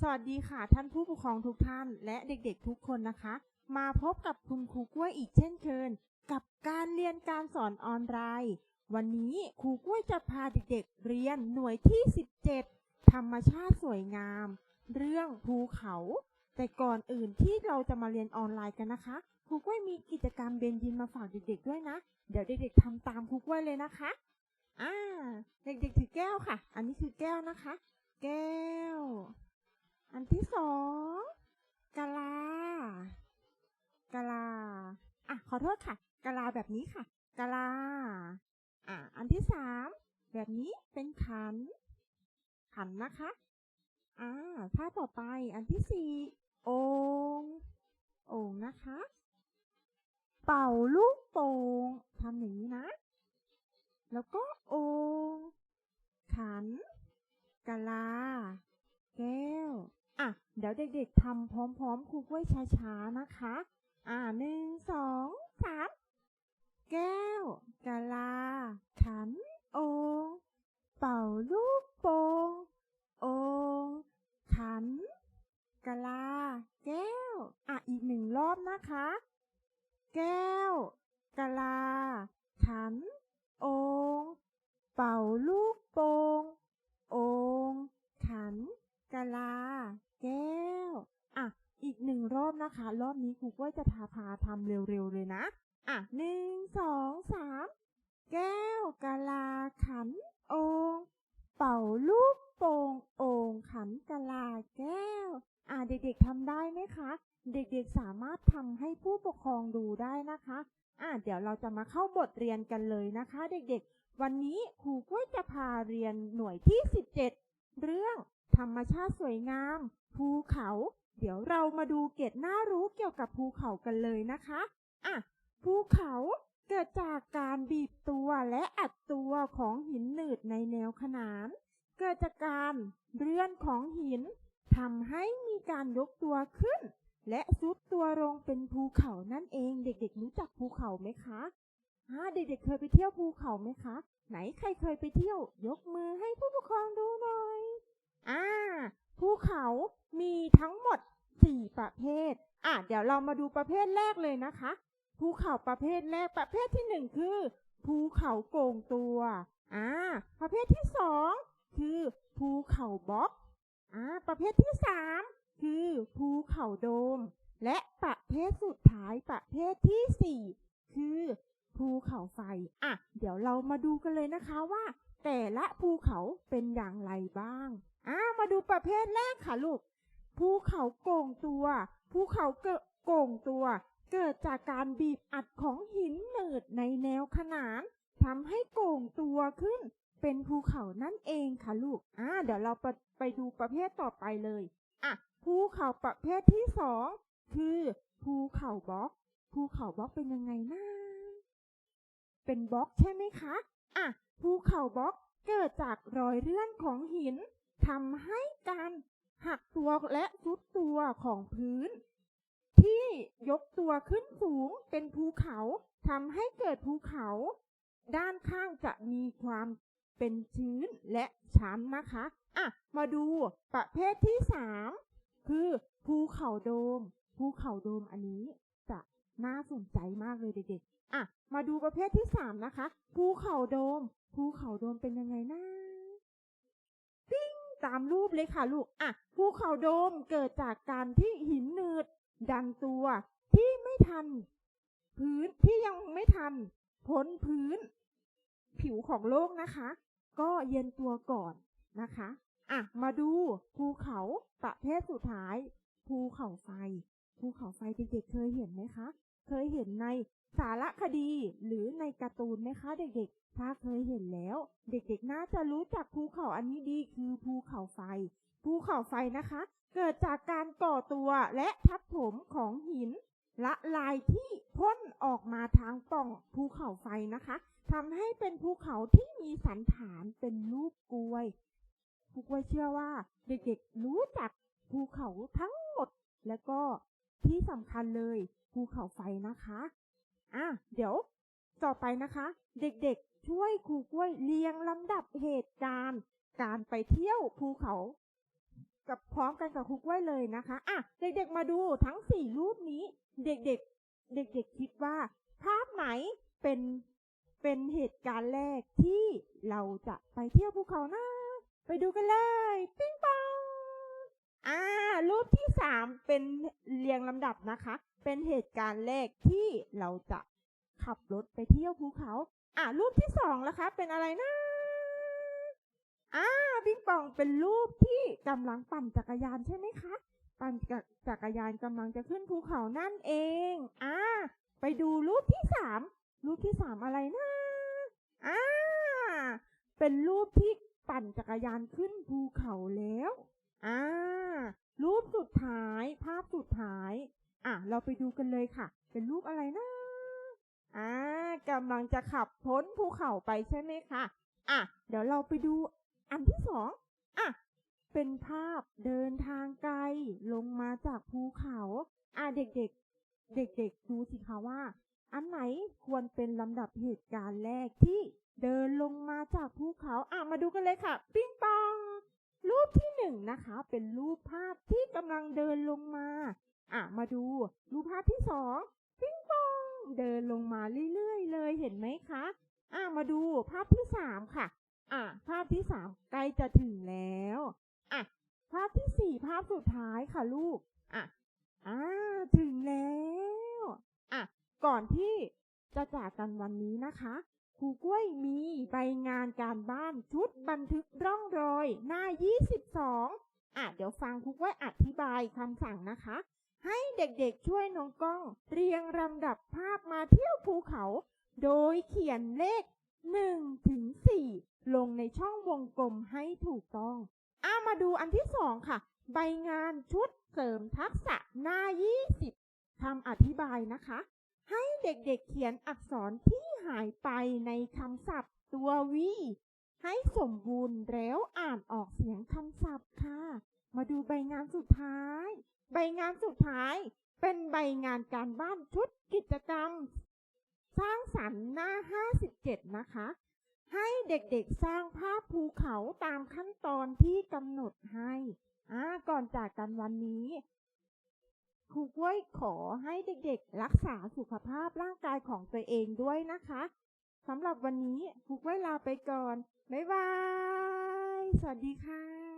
สวัสดีค่ะท่านผู้ปกครองทุกท่าน และเด็กๆทุกคนนะคะ มาพบกับคุณครูกล้วยอีกเช่นเคยกับการเรียนการสอนออนไลน์ วันนี้ครูกล้วยจะพาเด็กๆเรียนหน่วยที่ 17 ธรรมชาติสวยงาม เรื่องภูเขา แต่ก่อนอื่นที่เราจะมาเรียนออนไลน์กันนะคะครูกล้วยมีกิจกรรมเบนยินมาฝากเด็กๆด้วยนะ เดี๋ยวเด็กๆทำตามครูกล้วยเลยนะคะอ่าเด็กๆถือแก้วค่ะ อันนี้คือแก้วนะคะ แก้ว อันที่สองกะลากะลา อะ ขอโทษค่ะกะลาแบบนี้ค่ะกะลา อะ อันที่สามแบบนี้เป็นขัน ขันนะคะ อ่าถ้าต่อไปอันที่สี่ององนะคะ เป่าลูกโป่งทำอย่างนี้นะ แล้วก็โอ่งขันกะลา แก้ว อะ เดี๋ยวเด็กๆทำพร้อมๆครูกล้วยช้าๆนะคะ อ่าหนึ่งสองสามแก้วกะลา ขันโองเป่าลูกโป่งโองขันกะลา แก้ว อะ อีกหนึ่งรอบนะคะ แก้วกะลา ขันโองเป่าลูกโป่งโองขันกะลา แก้ว อะ อีกหนึ่งรอบนะคะ รอบนี้ครูก็จะทาพาทำเร็วๆเลยนะ อะหนึ่งสองสามแก้วกะลาขันองเป่าลูกโป่งโอ่งขันกะลาแก้ว อะเด็กๆทำได้ไหมคะ เด็กๆสามารถทำให้ผู้ปกครองดูได้นะคะ อะเดี๋ยวเราจะมาเข้าบทเรียนกันเลยนะคะ เด็กๆ วันนี้ครูก็จะพาเรียนหน่วยที่ 17 เรื่อง ธรรมชาติสวยงาม ภูเขา เดี๋ยวเรามาดูเกร็ดน่ารู้เกี่ยวกับภูเขากันเลยนะคะอะภูเขาเกิดจากการบีบตัวและอัดตัวของหินหนืดในแนวขนาน เกิดจากการเลื่อนของหินทำให้มีการยกตัวขึ้น และซุดตัวลงเป็นภูเขานั่นเอง เด็กๆ รู้จักภูเขาไหมคะอ่าเด็กๆ เคยไปเที่ยวภูเขาไหมคะ ไหนใครเคยไปเที่ยว ยกมือให้ผู้ปกครองดูหน่อย อ่าภูเขามีทั้งหมด 4 ประเภท อะเดี๋ยวเรามาดูประเภทแรกเลยนะคะ ภูเขาประเภทแรกประเภทที่ 1 คือ ภูเขาโก่งตัวอ่าประเภทที่ 2 คือ ภูเขาบล็อกอ่าประเภทที่ 3 คือภูเขาโดม และประเภทสุดท้ายประเภทที่ 4 คือภูเขาไฟ อะ เดี๋ยวเรามาดูกันเลยนะคะว่า แต่ละภูเขาเป็นอย่างไรบ้าง อ่ามาดูประเภทแรกค่ะลูก ภูเขาโก่งตัว ภูเขาเกโก่งตัว เกิดจากการบีบอัดของหินหนืดในแนวขนานทำให้โก่งตัวขึ้น เป็นภูเขานั่นเองค่ะลูก อ่า เดี๋ยวเราไปไปดูประเภทต่อไปเลย อะ ภูเขาประเภทที่สองคือ ภูเขาบล็อก ภูเขาบล็อกเป็นยังไงนะเป็นบล็อกใช่ไหมคะ อะ ภูเขาบล็อกเกิดจากรอยเลื่อนของหิน ทำให้การหักตัวและซุดตัวของพื้น ที่ยกตัวขึ้นสูงเป็นภูเขาทำให้เกิดภูเขา ด้านข้างจะมีความเป็นชื้นและช้ำนะคะ อะ มาดูประเภทที่สามคือภูเขาโดม ภูเขาโดมอันนี้จะน่าสนใจมากเลยเด็กๆ อะ มาดูประเภทที่สามนะคะ ภูเขาโดม ภูเขาโดมเป็นยังไงนะปิ้ง ตามรูปเลยค่ะลูก อะ ภูเขาโดมเกิดจากการที่หินหนืด ดันตัวที่ไม่ทัน พื้นที่ยังไม่ทัน พ้นพื้น ผิวของโลกนะคะ ก็เย็นตัวก่อนนะคะ อะ มาดูภูเขาประเภทสุดท้าย ภูเขาไฟ ภูเขาไฟเด็กๆเคยเห็นไหมคะ เคยเห็นในสารคดีหรือในการ์ตูนไหมคะเด็กๆ ถ้าเคยเห็นแล้ว เด็กๆ น่าจะรู้จักภูเขาอันนี้ดีคือภูเขาไฟ ภูเขาไฟนะคะ เกิดจากการก่อตัวและทับถมของหิน ละลายที่พ่นออกมาทางป่องภูเขาไฟนะคะทำให้เป็นภูเขาที่มีสันฐานเป็นรูปกลวยภูกล้วยเชื่อว่า เด็กๆรู้จักภูเขาทั้งหมด และก็ ที่สำคัญเลยภูเขาไฟนะคะอะเดี๋ยวต่อไปนะคะ เด็กๆช่วยครูกล้วยเรียงลำดับเหตุการณ์การไปเที่ยวภูเขา กับพร้อมกันกับครูกล้วยเลยนะคะอะเด็กๆมาดูทั้งสี่รูปนี้ เด็กๆ เด็กๆคิดว่า ภาพไหนเป็นเป็นเหตุการณ์แรกที่เราจะไปเที่ยวภูเขานะไปดูกันเลย ปิ้งปอง อ่ารูปที่สามเป็นเรียงลำดับนะคะ เป็นเหตุการณ์แรกที่เราจะขับรถไปเที่ยวภูเขา อ่ารูปที่สองล่ะคะ เป็นอะไรนะอ่าปิงปองเป็นรูปที่กำลังปั่นจักรยานใช่ไหมคะ ปั่นจักรยานกำลังจะขึ้นภูเขานั่นเอง อ่า ไปดูรูปที่สามรูปที่สามอะไรนะอ่าเป็นรูปที่ปั่นจักรยานขึ้นภูเขาแล้ว อ่า รูปสุดท้าย ภาพสุดท้าย อะ เราไปดูกันเลยค่ะ เป็นรูปอะไรนะอ่ากำลังจะขับพ้นภูเขาไปใช่ไหมคะอะ เดี๋ยวเราไปดูอันที่สองอะ เป็นภาพเดินทางไกลลงมาจากภูเขา อะ เด็กๆ เด็กๆ ดูสิคะว่า อันไหนควรเป็นลำดับเหตุการณ์แรกที่เดินลงมาจากภูเขา อะ มาดูกันเลยค่ะ ปิ้งปอง รูปที่หนึ่งนะคะ เป็นรูปภาพที่กำลังเดินลงมา อะ มาดู รูปภาพที่สองปิ้งปอง เดินลงมาเรื่อยๆเลยเห็นไหมคะ อะ มาดูภาพที่สามค่ะ อะ ภาพที่สามใกล้จะถึงแล้ว อะ ภาพที่สี่ภาพสุดท้ายค่ะลูก อะ อ่า ถึงแล้ว อะ ก่อนที่จะจากกันวันนี้นะคะ ครูกล้วยมีใบงานการบ้านชุดบันทึกร่องรอย หน้า 22 อะ เดี๋ยวฟังครูกล้วยอธิบายคำสั่งนะคะ ให้เด็กๆช่วยน้องก้อง เรียงลำดับภาพมาเที่ยวภูเขา โดยเขียนเลข1ถึง4ลงในช่องวงกลมให้ถูกต้องอะมาดูอันที่สองค่ะ ใบงานชุดเสริมทักษะหน้า 20คำอธิบายนะคะ ให้เด็กๆเขียนอักษรที่หายไปในคำศัพท์ตัววีให้สมบูรณ์แล้วอ่านออกเสียงคำศัพท์ค่ะ มาดูใบงานสุดท้าย ใบงานสุดท้าย เป็นใบงานการบ้านชุดกิจกรรม สร้างสรรค์หน้า 57 นะคะ ให้เด็กๆสร้างภาพภูเขาตามขั้นตอนที่กำหนดให้อ่าก่อนจากกันวันนี้ ครูกล้วยขอให้เด็กๆ รักษาสุขภาพร่างกายของตัวเองด้วยนะคะสำหรับวันนี้ครูกล้วยลาไปก่อน บ๊ายบาย สวัสดีค่ะ